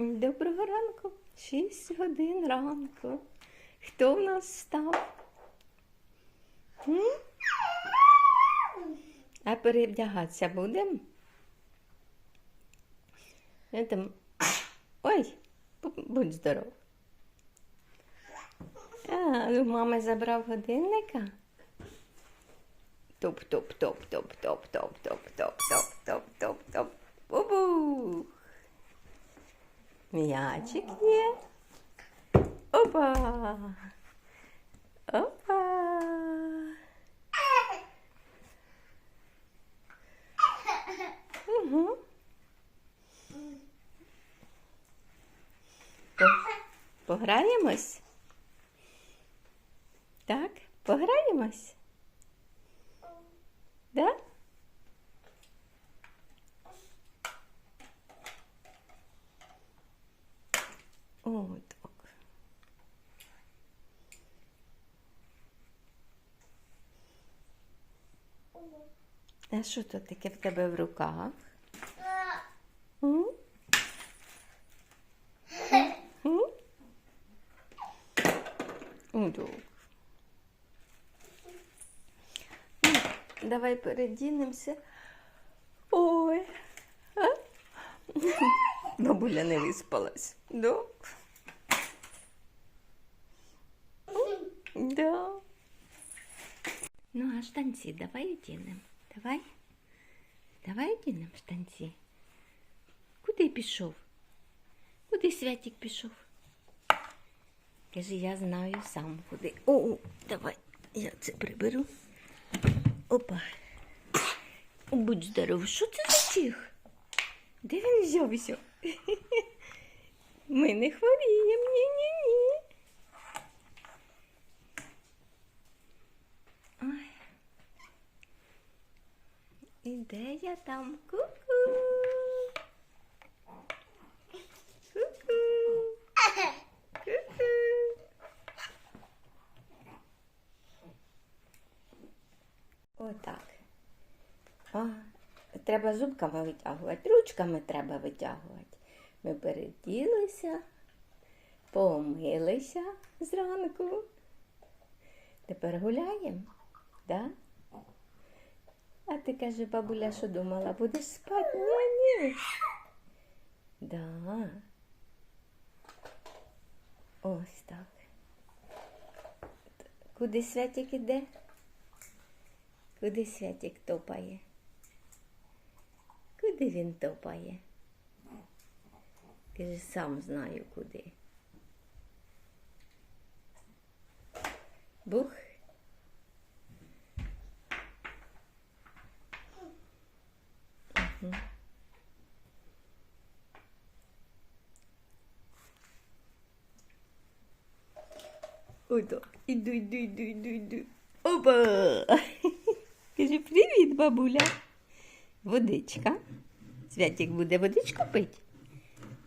Доброго ранку. Шість годин ранку. Хто в нас встав? А перевдягатися будемо? Там... Ой, будь здоров. А, ну, мама забрав годинника. Топ-топ-топ-топ-топ-топ-топ-топ-топ-топ-топ. Бубу. М'ячик є. Опа. Опа. Пограємось? Так, пограємось? Да? О, так. А що то таке в тебе в руках? М? М? Ну, Давай передінемося. Ой. Бабуля не виспалась. Да? Да. Ну, а штанці давай одінемо. Давай. Давай одінемо штанці. Куди пішов? Куди Святик пішов? Каже, я знаю сам куди. О, давай, я це приберу. Опа. Будь здоров, що це за чих? Де він взявся? Ми не хворіємо, ні-ні-ні. Ой. І де я там? Ку-ку. Ку-ку. Ку-ку. Отак. А, треба зубками витягувати, ручками треба витягувати. Ми переділися, помилися зранку. Тепер гуляємо, да? Ти каже, бабуля, що думала, будеш спати? Ні, ні. Да. Ось так. Куди Святик іде? Куди Святик топає? Куди він топає? Каже, сам знаю куди. Бух. Ой, так. Іду, іду, іду, іду, іду. Опа! Каже, привіт, бабуля. Водичка. Святик буде водичку пити?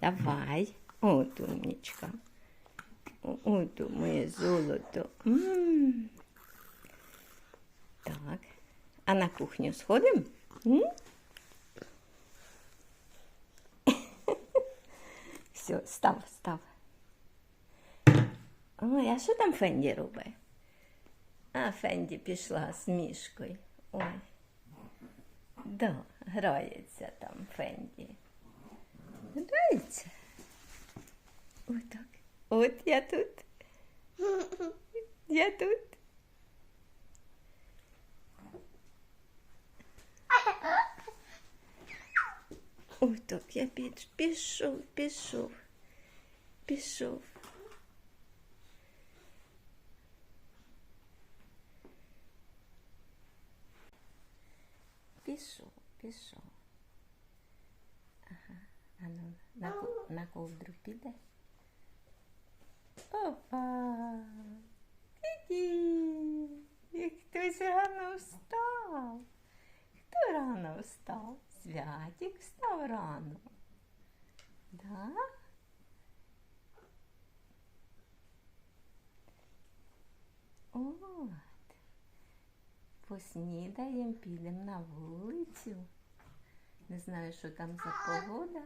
Давай. От умнічка. От моє золото. М. Так. А на кухню сходимо? М? Все, став, став. Ой, а що там Фенді робить? А Фенді пішла з мішкою. Ой. Да, грається там Фенді. Грається. Ой так. От я тут. Я тут. Ой так, я піш- пішов, пішов, пішов. Пішов, пішов. Ага, а ну, на, на ковдру піде. Опа! І Хтось рано встав. Хто рано встав? Святик встав рано. Да? От. Поснідаємо, підемо на вулицю. Не знаю, що там за погода.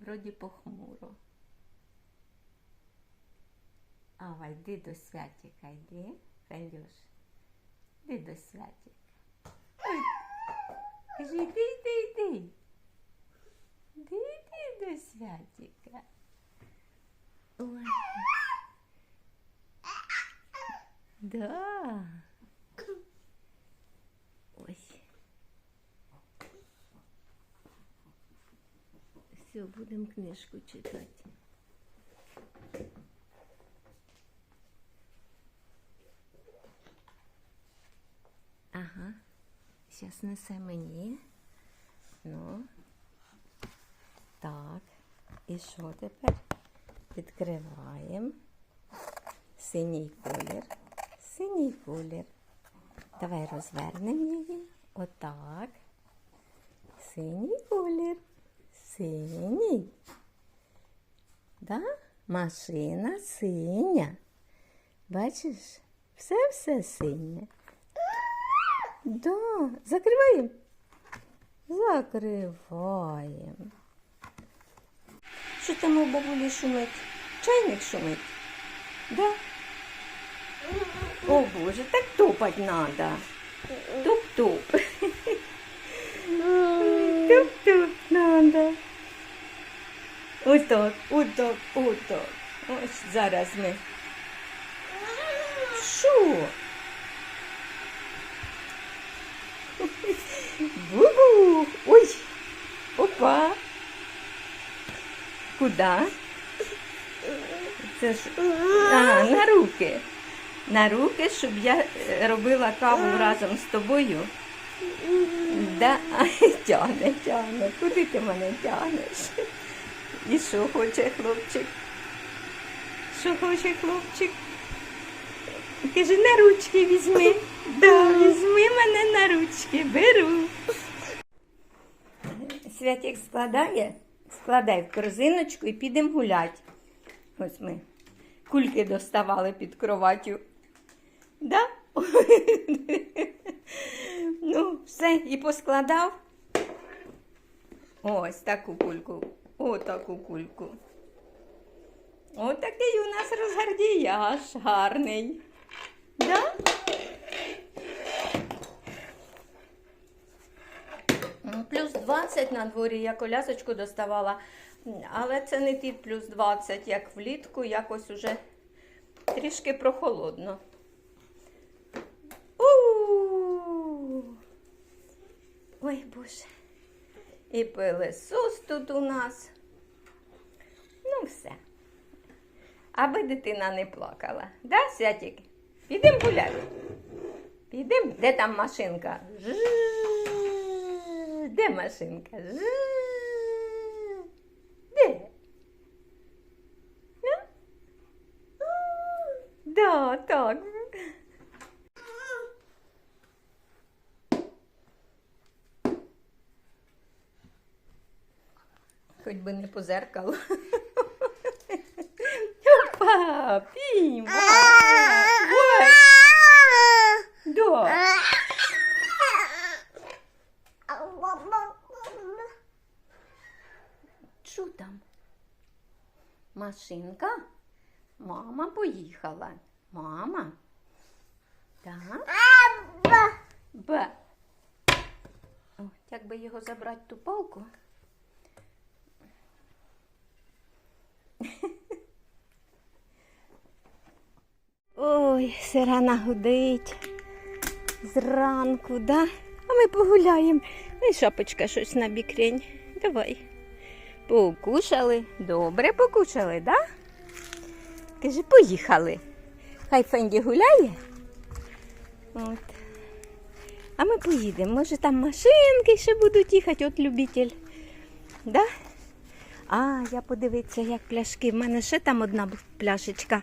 Вроді похмуро. Ава, йди до святіка, йди, Фендюш. Йди до святіка. Кажи, йди, йди, йди. Йди, йди до святіка. Да. Ось. Все, будемо книжку читати. Зараз несе мені. Ну. Так. І що тепер? Відкриваємо. Синій колір. Синій колір. Давай розвернемо її. Отак. Синій колір. Синій. Да? Машина синя. Бачиш? Все-все синє. Да. Закриваємо. Закриваємо. Що там у бабулі шумить? Чайник шумить? Да? О Боже, так топать надо. Туп-туп. Туп-туп надо. Отак, отак, отак. Ось зараз ми. Що? Бу-бу. Ой. Опа. Куда? Це ж а, на руки. На руки, щоб я е, робила каву разом з тобою. Да, тягне, тягне. Куди ти мене тягнеш? І що хоче хлопчик? Що хоче хлопчик? Каже, на ручки візьми. Да, візьми мене на ручки, беру. Святик складає, складай в корзиночку і підемо гуляти. Ось ми кульки доставали під кроватю. Да? ну, все, і поскладав. Ось таку кульку. Отаку кульку. Отакий у нас розгардіяж гарний. Да? М, Плюс 20 на дворі я колясочку доставала, але це не ті плюс 20, як влітку, якось уже трішки прохолодно. У! Ой, Боже. І пилесос тут у нас. Ну, все. Аби дитина не плакала. Да, Святік? Підемо гуляти. Підемо. Де там машинка? Жжж. Де машинка? Жжж. Де? Да, так. Хоч би не по зеркалу. Опа. Ой, да. Що там? Машинка? Мама поїхала. Мама? Так? Б. О, як би його забрати ту палку? Ой, сирена гудить зранку, да? А ми погуляємо. І шапочка щось на бікрень. Давай. Покушали. Добре покушали, да? Каже, поїхали. Хай Фенді гуляє. От. А ми поїдемо. Може там машинки ще будуть їхати, от любитель. Да? А, я подивитися, як пляшки. В мене ще там одна пляшечка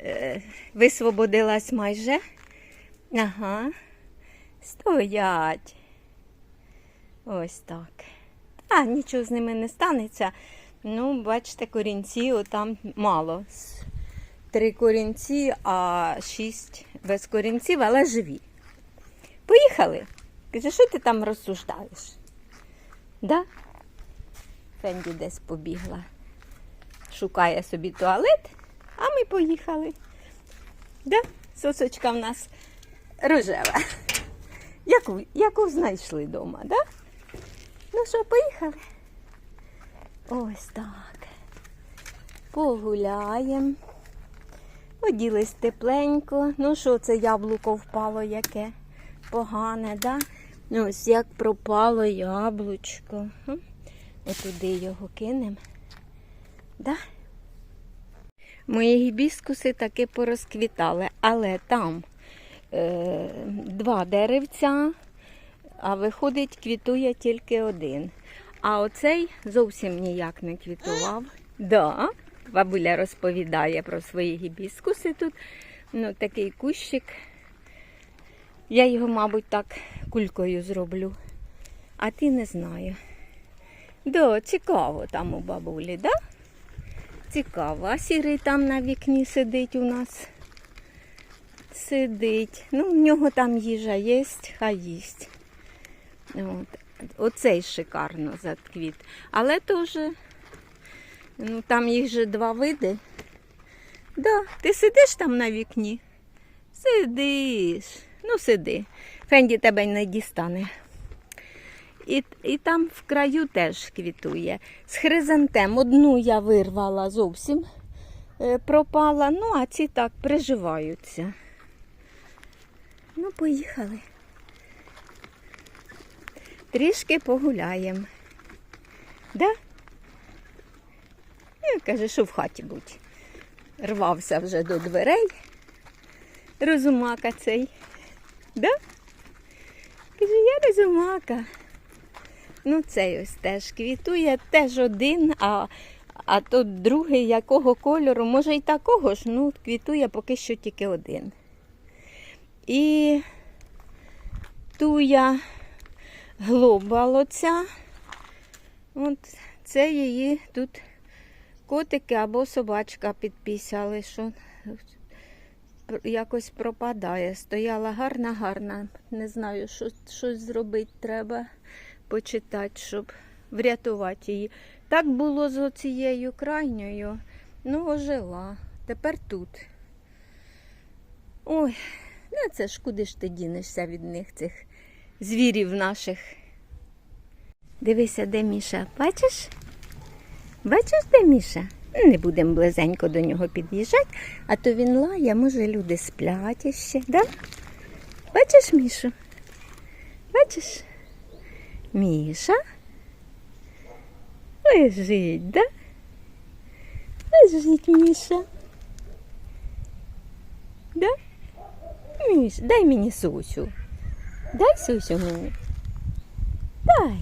е, висвободилась майже. Ага. Стоять. Ось так. А, нічого з ними не станеться. Ну, бачите, корінці там мало. Три корінці, а шість без корінців, але живі. Поїхали. Каже, що ти там розсуждаєш? Да? Фенді десь побігла. Шукає собі туалет, а ми поїхали. Да? Сосочка в нас рожева. Яку, яку знайшли вдома, да? Ну що, поїхали? Ось так. Погуляємо. Оділись тепленько. Ну що це яблуко впало яке? Погане, да? Ось як пропало яблучко. Отуди його кинемо. Да? Мої гібіскуси таки порозквітали, але там е, два деревця, а виходить, квітує тільки один. А оцей зовсім ніяк не квітував. Да, бабуля розповідає про свої гібіскуси тут. Ну, такий кущик. Я його, мабуть, так кулькою зроблю. А ти не знаю. Да, цікаво там у бабулі, да? Цікаво. А сірий там на вікні сидить у нас. Сидить. Ну, в нього там їжа є, хай їсть. От. Оцей шикарно заквіт. Але теж, ну там їх же два види. Да, ти сидиш там на вікні? Сидиш. Ну, сиди. Фенді тебе не дістане. І, і там в краю теж квітує. З хризантем одну я вирвала зовсім е, пропала, ну а ці так приживаються. Ну, поїхали. Трішки погуляємо. Да? Я каже, що в хаті будь. Рвався вже до дверей. Розумака цей. Да? Каже, я розумака. Ну, цей ось теж квітує, теж один, а, а тут другий якого кольору, може і такого ж, ну, квітує поки що тільки один. І туя глобал оця. От це її тут котики або собачка підпісяли, що якось пропадає. Стояла гарна, гарна. Не знаю, що, щось зробити треба, почитати, щоб врятувати її. Так було з оцією крайньою. Ну, ожила. Тепер тут. Ой, ну це ж куди ж ти дінешся від них, цих звірів наших. Дивися, де Міша. Бачиш? Бачиш, де Міша? Не будемо близенько до нього під'їжджати, а то він лає, може люди сплять іще, да? Бачиш, Мішу? Бачиш? Міша? Лежить, да? Лежить, Міша. Да? Міш, дай мені сусю. Дай сусю мені. Дай.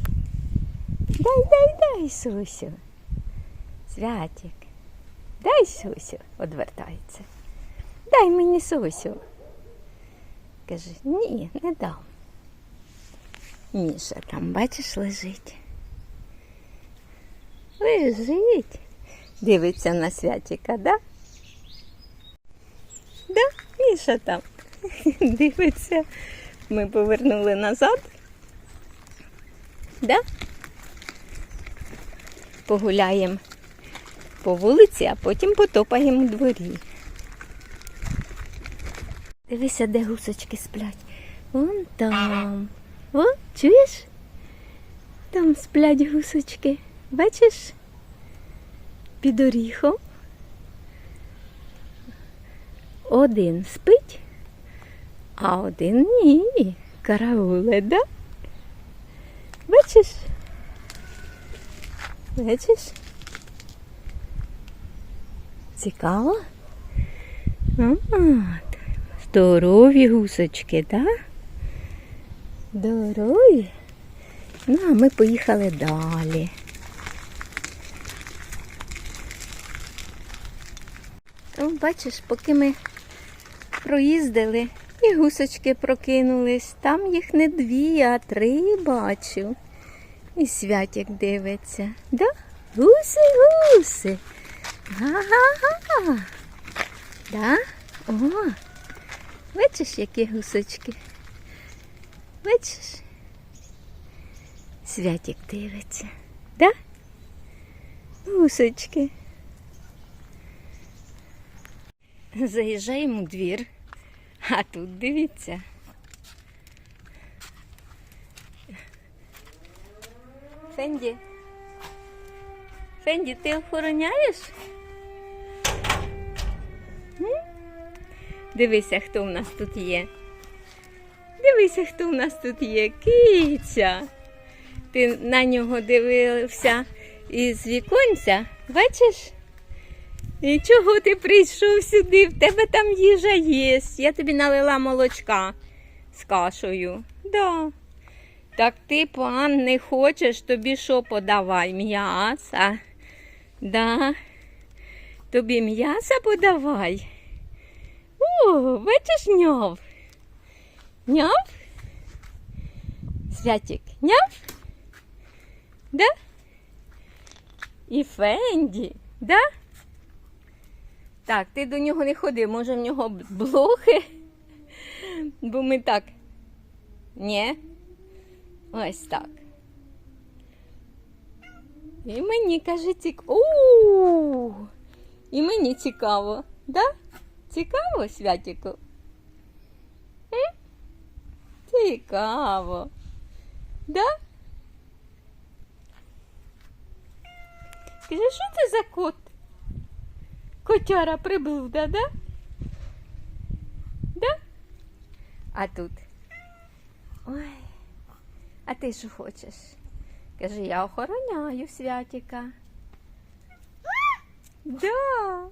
Дай, дай, дай, Сусю. Святик. Дай Сусю, одвертається. Дай мені Сусю. Каже, ні, не дам. Міша там, бачиш, лежить. Лежить. Дивиться на святика, да? Да, Міша там. Дивиться. Ми повернули назад. Да? Погуляємо по вулиці, а потім потопаємо у дворі. Дивися, де гусочки сплять. Вон там. О, чуєш? Там сплять гусочки. Бачиш? Під оріхом. Один спить, а один ні. Карауле, да? Бачиш? Бачиш? Цікаво? От. Здорові гусочки, так? Да? Здорові. Ну, а ми поїхали далі. О, бачиш, поки ми проїздили, і гусочки прокинулись. Там їх не дві, а три бачу. І святик дивиться. Да? Гуси, гуси. Га-га-га. Да? О, бачиш, які гусочки? Бачиш? Святик дивиться. Да? Гусочки. Заїжджаємо у двір, а тут дивіться. Фенді. Фенді, ти охороняєш? Дивися, хто в нас тут є. Дивися, хто в нас тут є. Киця. Ти на нього дивився із віконця, бачиш? І чого ти прийшов сюди? В тебе там їжа є. Я тобі налила молочка з кашею. Да. Так ти, пан, не хочеш, тобі що подавай? М'яса. Да. Тобі м'яса подавай. О, бачиш няв? Няв? Святик, няв? Да? І Фенді, да? Так, ти до нього не ходи, може в нього блохи? Бо ми так. Ні? Ось так. І мені каже цік. У. І мені цікаво, да? Цікаво, Святіку? М? Цікаво. Да? Скажи, що це за кот? Котяра приблуда, да? Да? А тут. Ой. А ти що хочеш? Каже, я охороняю святіка. Да.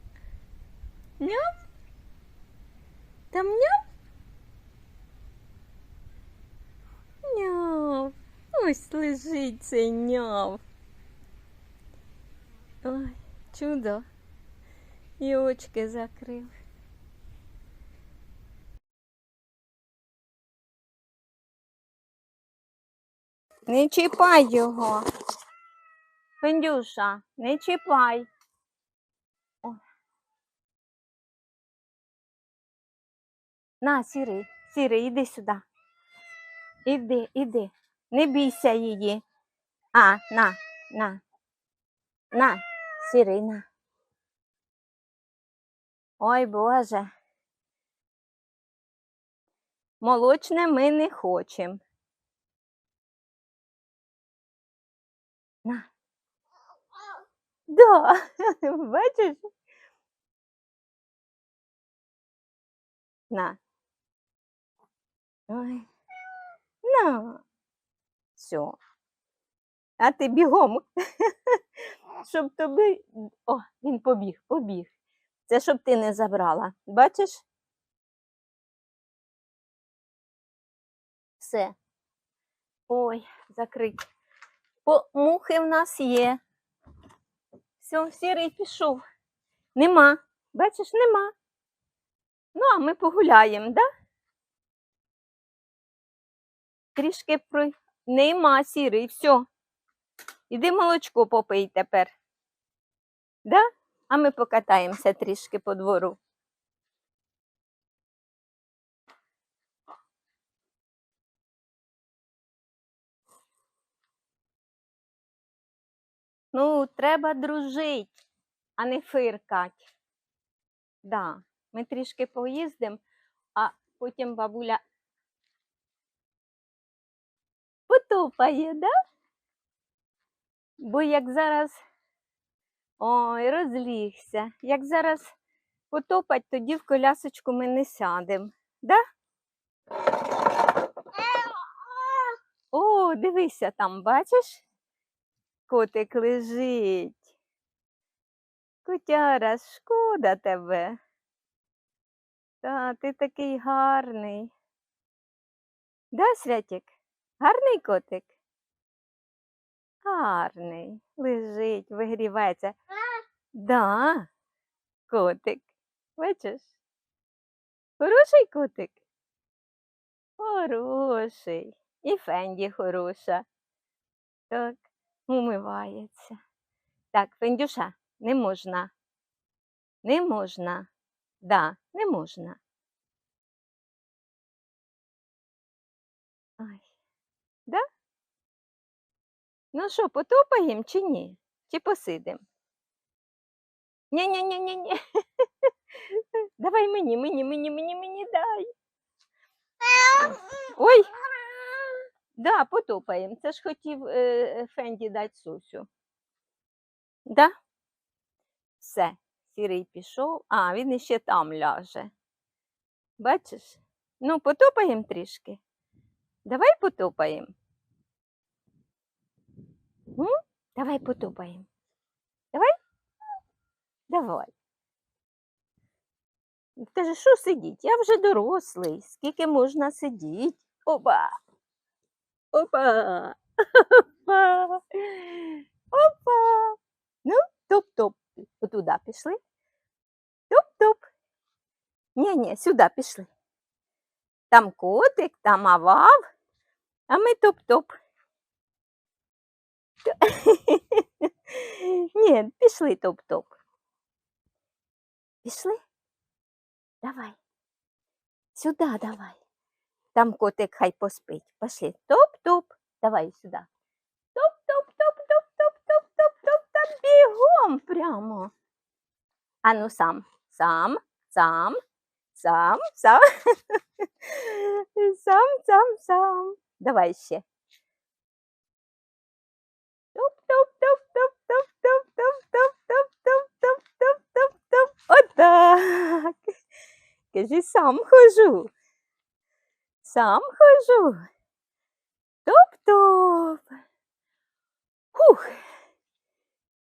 Няв? Там няв? Няв. Ось лежить цей няв. Ой, чудо. І очки закрив. Не чіпай його. Фендюша, не чіпай. О. На, сірий, сірий, іди сюди. Іди, іди. Не бійся її. А, на, на. На, сірий, на. Ой, Боже. Молочне ми не хочемо. На. Да, бачиш? На. Ой. На. Все. А ти бігом. Щоб тобі. О, він побіг, побіг. Це щоб ти не забрала. Бачиш? Все. Ой, закрить. Бо мухи в нас є. Все, сірий пішов. Нема. Бачиш, нема. Ну, а ми погуляємо, да? Трішки про... Нема сірий, все. Іди молочко попий тепер. Да? А ми покатаємося трішки по двору. Ну, треба дружить, а не фиркать. Да, ми трішки поїздимо, а потім бабуля потопає, да? Бо як зараз ой, розлігся. Як зараз потопать, тоді в колясочку ми не сядемо. Да? О, дивися там, бачиш? Котик лежить. Котяра, шкода тебе. Та ти такий гарний. Да, Святік? Гарний котик? Гарний. Лежить, вигрівається. Да, котик. Бачиш? Хороший котик? Хороший. І Фенді хороша. Так, умивається. Так, Фендюша, не можна. Не можна. Да, не можна. Ой. Да? Ну що, потопаємо чи ні? Чи посидимо? Ні-ні-ні-ні-ні. Давай мені, мені, мені, мені, мені дай. Ой. Да, потопаємо. Це ж хотів е, Фенді дати Сусю. Да? Все, сірий пішов. А, він іще там ляже. Бачиш? Ну, потопаємо трішки. Давай потопаємо. Давай потопаємо. Давай? Давай. Каже, що сидіть? Я вже дорослий. Скільки можна сидіти? Опа. Опа. Опа. Опа. Ну, топ-топ. Отуда пішли. Топ-топ. Ні-ні, сюди пішли. Там котик, там авав, а ми топ-топ. Ні, пішли топ-топ. Пішли? Давай. Сюди давай. Там котик хай поспить. Пошли. Топ-топ. Давай сюди. Топ-топ-топ-топ-топ-топ-топ-топ. Там бігом прямо. А ну сам, сам, сам, сам, сам. Сам, сам, сам. Давай ще. Отак. Кажи, сам хожу. Сам хожу. Топ-топ. Хух.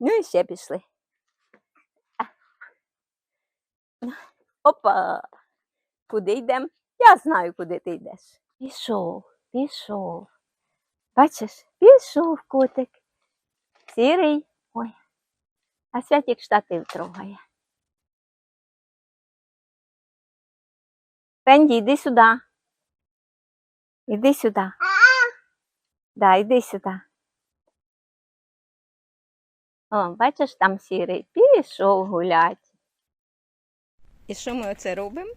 Ну і ще пішли. Опа. Куди йдемо? Я знаю, куди ти йдеш. Пішов, пішов. Бачиш, пішов котик. Сірий. Ой. А святик штатив трогає. Пенді, йди сюди. Іди сюди. Да, йди сюди. О, бачиш, там сірий пішов гулять. І що ми оце робимо?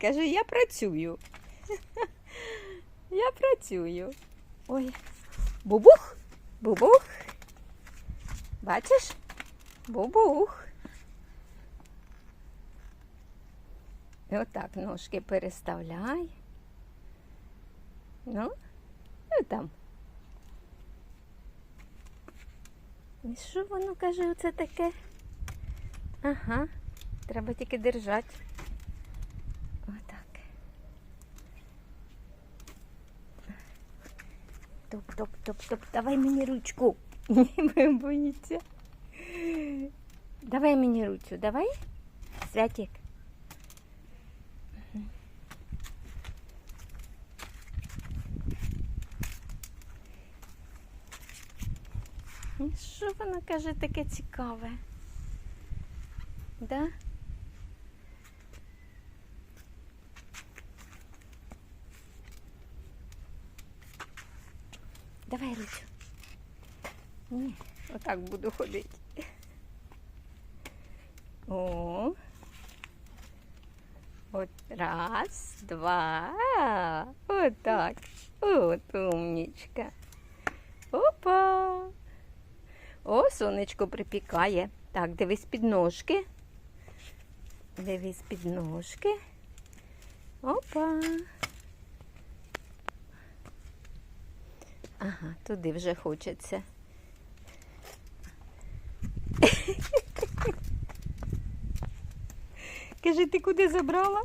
Каже, я працюю. Я працюю. Ой. Бубух, бубух. Бачиш? Бубух. І отак ножки переставляй. Ну, і там. І що воно каже, оце таке? Ага, треба тільки держати. Топ-топ-топ-топ. Давай мені ручку. Ні, боїться. Давай мені ручку, давай. Святик. Мгм. І Що вона каже таке цікаве? Да? Давай ручку. Ні, отак буду ходити. О. От раз, два. Отак. От умнічка. Опа. О, сонечко припікає. Так, дивись під ножки. Дивись під ножки. Опа. Ага, туди вже хочеться. Кажи, ти куди забрала?